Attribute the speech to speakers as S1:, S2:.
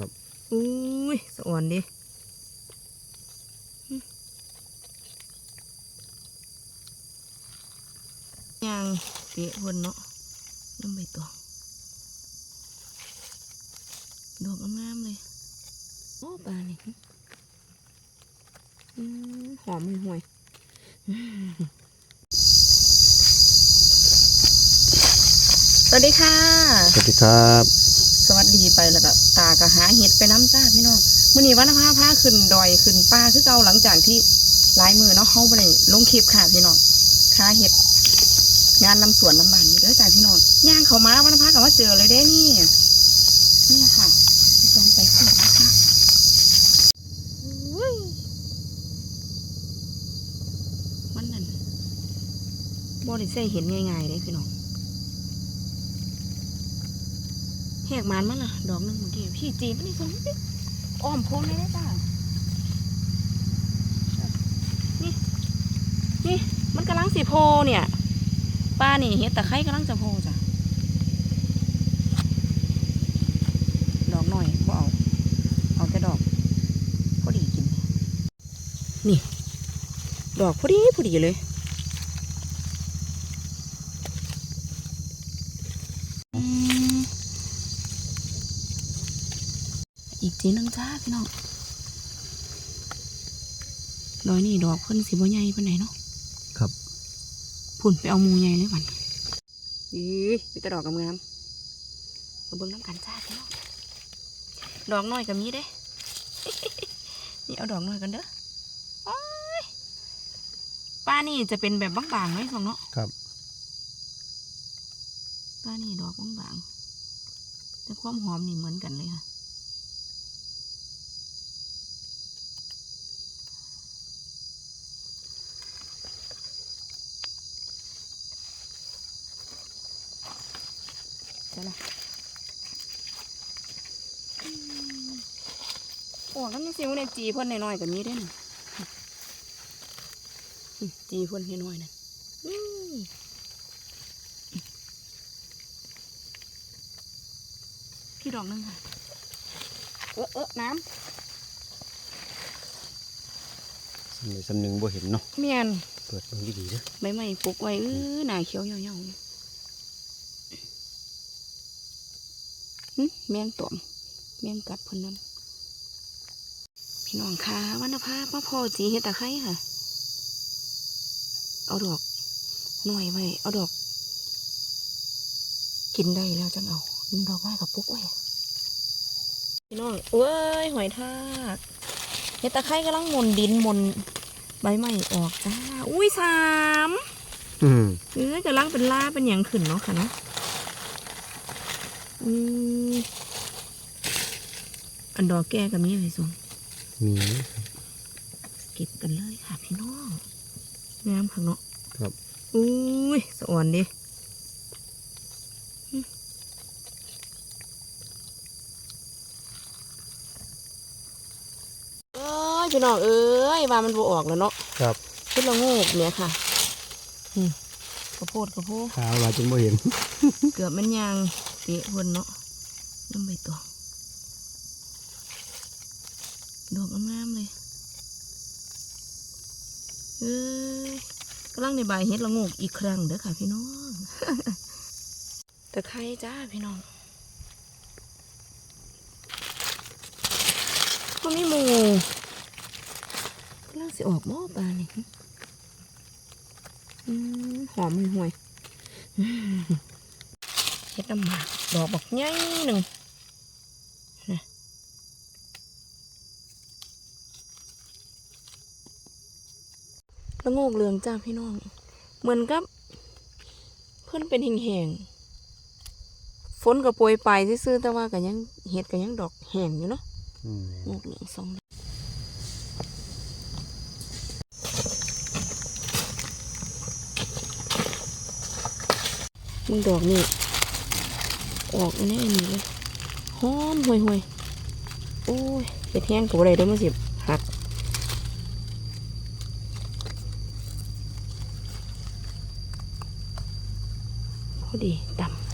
S1: ครับ
S2: อุ้ยสะอ่อนดิยางเปียบนเนาะน้ำใบตองดอกงามๆเลยโอ้ปลานี่อืมหอมห่วยๆสวัสดีค่ะ
S1: สวัสดีครับ
S2: ส วัสดีไปแล้วก็ตากะหาเห็ดไปน้ำจ้าพี่น้องมื่อนี้วันนภาพาขึ้นดอยขึ้นป่าคือเก่าหลังจากที่ลายมือเนาะเฮาไปลยลงคลิปค่ะพี่น้องค้าเห็ด งานลำสวนลำบานอยู่เด้อจ้าพี่น้องย่างเขามาวันนภากับว่าเจอเลยเด้นี่เนี่ยค่ะไปลองไปขึ้นนะคะอุ้ยมันนั่นบ่ได้ใส่เห็นง่ายๆเลยพี่น้อง แหกมันมันล่ะดอกหนึงเมื่อกี้พี่จีบมันนี่สองนิดอ้อมโพนเลยได้จ้านี่นี่มันกำลังสีโพเนี่ยป้านี่เห็ดตะไคร้กำลังจะโพจ้ะดอกหน่อยก็เอาเอาแต่ดอกพอดีกิน นี่ ดอกพอดีพอดีเลย อีกทีหนึงจ้าพี่น้องดอยนี่ดอกเพิ่นสิบ่ใหญ่ปานไหนเนาะ
S1: ครับ
S2: พุ่นไปเอาหมูใหญ่เลยวันอีมีแต่ดอกงามๆมาเบิ่งน้ำกันจ้าพี่น้องดอกน้อยก็มีเด้นี่เอาดอกน้อยกันเด้อโอ้ยป้านี่จะเป็นแบบบางๆไหมสองเนาะ
S1: ครับ
S2: ป้านี่ดอกบางๆแต่ความหอมนี่เหมือนกันเลยค่ะ ใช่ละโอ้แล้วนี่สิวเนี่ยจีเพ่นน้อยๆกับนี้ได้น่ะอืมจีเพ่นน้อยๆนะอืมพี่ดอกหนึงค่ะ เออเออน้
S1: สำเนียงสำนึงบ่เห็นเนาะำ
S2: เมียน
S1: เปิดเบิ่งดีๆเด้อ
S2: ใบไม้ปลูกไว้เออหนาเขียวเหี่ยวๆ แมงตอมแมงกัดเพิ่นนั่นพี่น้องคะวันภาพมาพอจีเฮ็ดตะไคร้ค่ะ เอาดอกหน่อยไว้เอาดอก กินได้แล้วจังเอาดอกไม้กับปุ๊กไว้อะพี่น้องเอ้ยหอยทากเฮ็ดตะไคร้กำลังหมนดินหมนใบไม้ออกจ้า อุ้ยสาม
S1: อืม
S2: เออกำลังเป็นล่าเป็นอย่างขึ้นเนาะค่ะเนาะ อืมอันดอกแก้กับมีอะไรส่ง
S1: มี
S2: เก็บกันเลยค่ะพี่น้องงามค่ะเนาะ
S1: ครับ
S2: อุ้ยสะอ่อนดิอืมเอ้ยพี่น้องเอ้ยว่ามันบออกแล้วเนาะ
S1: ครับ
S2: ขึ้นละโงกเนี่ยค่ะอืมข้าวโพดข้าวโพด
S1: หาว่าจนบ่เห็น
S2: เกือบมันยาง เปียพนเนาะน้ำใบตองดอกงามๆเลยเอ้ยกำลังในใบเฮ็ดละโงกอีกครั้งเด้อค่ะพี่น้องตะไคร้จ้าพี่น้องก็มีหมูกำลังสิออกหม้อปลานี่อืมหอมห่วย ดน้ำหมากดอกบักใหญ่หนึ่งนะแล้วโงกเหลืองจ้าพี่น้อง เหมือนกับ เพื่อนเป็นแห้งๆฝนกับโปรยไปลายซื่อๆแต่ว่าก็ยังเห็ดก็ยังดอกแห้งอยู่เนาะ
S1: อืม
S2: โงกเหลืองสองดอกมึงดอกนี่ ออกแน่นี่เลยหอมห่วยห่วยโอ้ยเห็ดแห้งกับอะไรด้วยมั้งสิบหักพอดีต่ำ